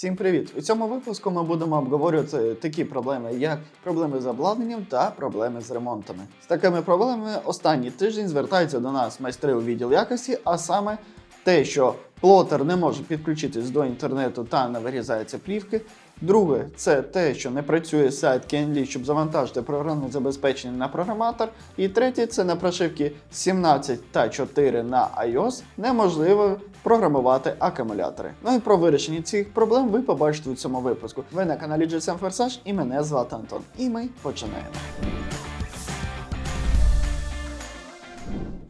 Всім привіт! У цьому випуску ми будемо обговорювати такі проблеми, як проблеми з обладнанням та проблеми з ремонтами. З такими проблемами останній тиждень звертаються до нас майстри у відділ якості, а саме те, що плотер не може підключитись до інтернету та не вирізаються плівки. Друге, це те, що не працює сайт KNLI, щоб завантажити програмне забезпечення на програматор. І третє, це на прошивки 17 та 4 на iOS неможливо програмувати акумулятори. Ну і про вирішення цих проблем ви побачите у цьому випуску. Ви на каналі GSM Forsage і мене звати Антон. І ми починаємо.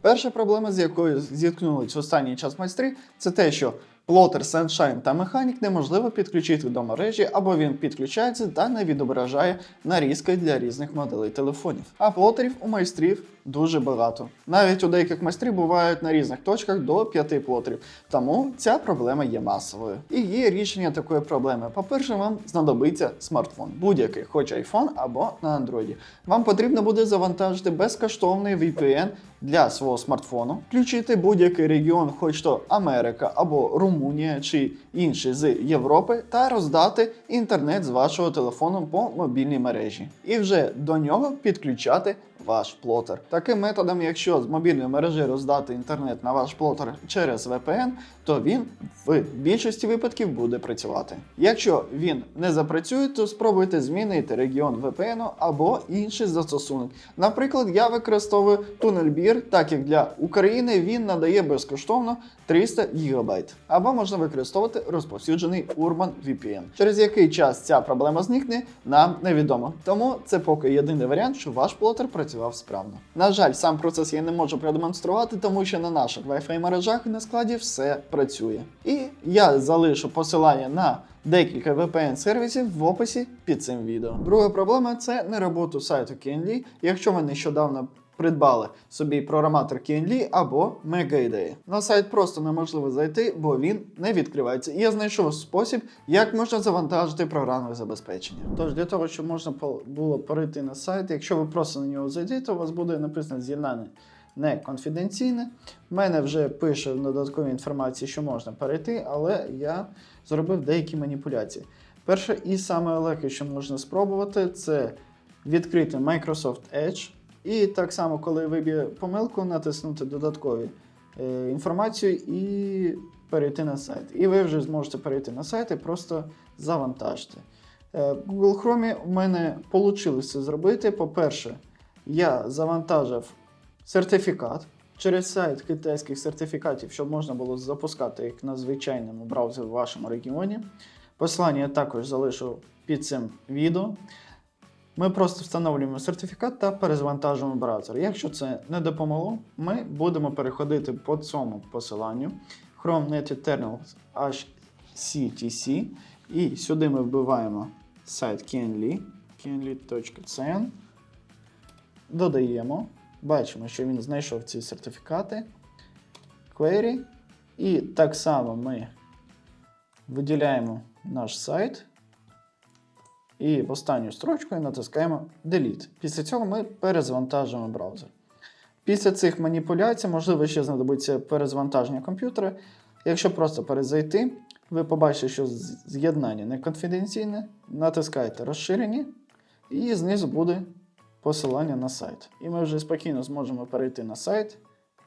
Перша проблема, з якою зіткнулись останній час майстри, це те, що плотер Sunshine та Mechanic неможливо підключити до мережі, або він підключається та не відображає нарізки для різних моделей телефонів. А плотерів у майстрів дуже багато. Навіть у деяких майстрів бувають на різних точках до 5 плотерів. Тому ця проблема є масовою. І є рішення такої проблеми. По-перше, вам знадобиться смартфон, будь-який, хоч iPhone або на Android. Вам потрібно буде завантажити безкоштовний VPN для свого смартфону, включити будь-який регіон, хоч то Америка або Румунія чи інший з Європи, та роздати інтернет з вашого телефону по мобільній мережі. І вже до нього підключати ваш плотер. Таким методом, якщо з мобільної мережі роздати інтернет на ваш плотер через VPN, то він в більшості випадків буде працювати. Якщо він не запрацює, то спробуйте змінити регіон VPN або інший застосунок. Наприклад, я використовую TunnelBeer, так як для України він надає безкоштовно 300 ГБ. Або можна використовувати розповсюджений Urban VPN. Через який час ця проблема зникне, нам невідомо. Тому це поки єдиний варіант, що ваш плотер працював справно. На жаль, сам процес я не можу продемонструвати, тому що на наших Wi-Fi мережах на складі все працює. І я залишу посилання на декілька VPN сервісів в описі під цим відео. Друга проблема це не роботу сайту KNLI. Якщо ви нещодавно придбали собі програматор KNLI або MegaIDEA. На сайт просто неможливо зайти, бо він не відкривається. І я знайшов спосіб, як можна завантажити програмне забезпечення. Тож для того, щоб можна було перейти на сайт, якщо ви просто на нього зайдете, у вас буде написано з'єднання не конфіденційне. В мене вже пише в додатковій інформації, що можна перейти, але я зробив деякі маніпуляції. Перше і саме легке, що можна спробувати, це відкрити Microsoft Edge. І так само, коли виб'є помилку, натиснути додаткові е, інформацію і перейти на сайт. І ви вже зможете перейти на сайт і просто завантажити. Е, Google Chrome у мене вийшло це зробити. По-перше, я завантажив сертифікат через сайт китайських сертифікатів, щоб можна було запускати їх на звичайному браузері в вашому регіоні. Посилання я також залишу під цим відео. Ми просто встановлюємо сертифікат та перезавантажуємо браузер. Якщо це не допомогло, ми будемо переходити по цьому посиланню Chrome Net Eternals HCTC. І сюди ми вбиваємо сайт Kenly, kenly.cn. Додаємо. Бачимо, що він знайшов ці сертифікати. Query. І так само ми виділяємо наш сайт. І в останню строчку натискаємо Delete. Після цього ми перезвантажуємо браузер. Після цих маніпуляцій, можливо, ще знадобиться перезвантаження комп'ютера. Якщо просто перезайти, ви побачите, що з'єднання не конфіденційне. Натискаєте розширені, і знизу буде посилання на сайт. І ми вже спокійно зможемо перейти на сайт,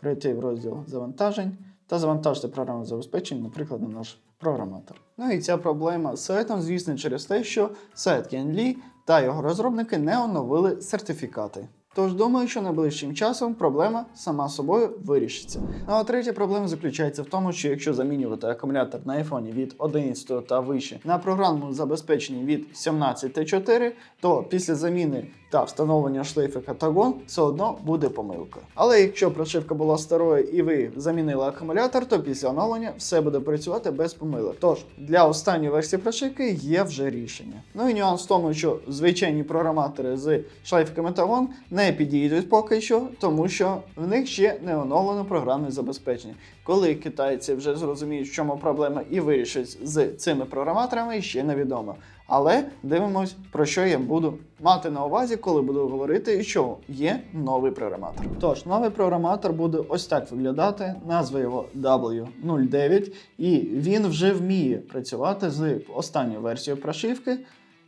перейти в розділ завантажень та завантажити програмне забезпечення, наприклад, на наш програматор. Ну і ця проблема з сайтом, звісно, через те, що сайт Kenly та його розробники не оновили сертифікати. Тож думаю, що найближчим часом проблема сама собою вирішиться. Ну а третя проблема заключається в тому, що якщо замінювати акумулятор на iPhone від 11 та вище на програмному забезпеченні від 17 T4, то після заміни та встановлення шлейфа Катагон все одно буде помилка. Але якщо прошивка була старою і ви замінили акумулятор, то після оновлення все буде працювати без помилок. Тож для останньої версії прошивки є вже рішення. Ну і нюанс в тому, що звичайні програматори з шлейфиками Катагон не не підійдуть поки що, тому що в них ще не оновлено програмне забезпечення. Коли китайці вже зрозуміють, в чому проблема і вирішать з цими програматорами, ще невідомо. Але дивимось, про що я буду мати на увазі, коли буду говорити, що є новий програматор. Тож, новий програматор буде ось так виглядати. Назва його W09, і він вже вміє працювати з останньою версією прошивки.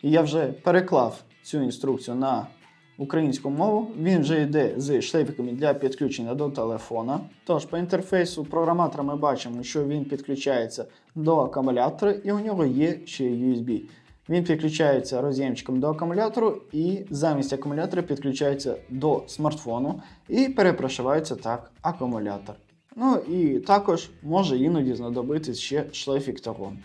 І я вже переклав цю інструкцію на українську мову. Він вже йде з шлейфиками для підключення до телефона. Тож по інтерфейсу програматора ми бачимо, що він підключається до акумулятора, і у нього є ще USB. Він підключається роз'ємчиком до акумулятору і замість акумулятора підключається до смартфону і перепрошивається так акумулятор. Ну і також може іноді знадобитись ще шлейфік Тарон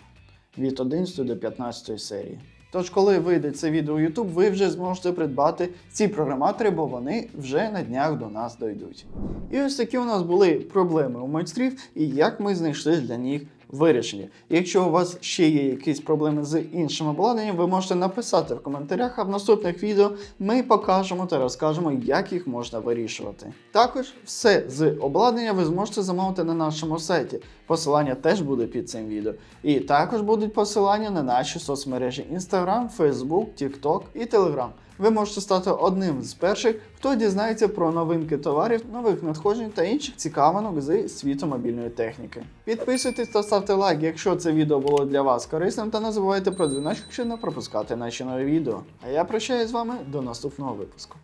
від 11 до 15 серії. Тож, коли вийде це відео YouTube, ви вже зможете придбати ці програматори, бо вони вже на днях до нас дойдуть. І ось такі у нас були проблеми у майстрів, і як ми знайшли для них вирішення. Якщо у вас ще є якісь проблеми з іншим обладнанням, ви можете написати в коментарях, а в наступних відео ми покажемо та розкажемо, як їх можна вирішувати. Також все з обладнання ви зможете замовити на нашому сайті. Посилання теж буде під цим відео. І також будуть посилання на наші соцмережі Instagram, Facebook, TikTok і Telegram. Ви можете стати одним з перших, хто дізнається про новинки товарів, нових надходжень та інших цікавинок з світу мобільної техніки. Підписуйтесь та ставте лайк, якщо це відео було для вас корисним, та не забувайте про дзвіночок, щоб не пропускати наші нові відео. А я прощаюсь з вами до наступного випуску.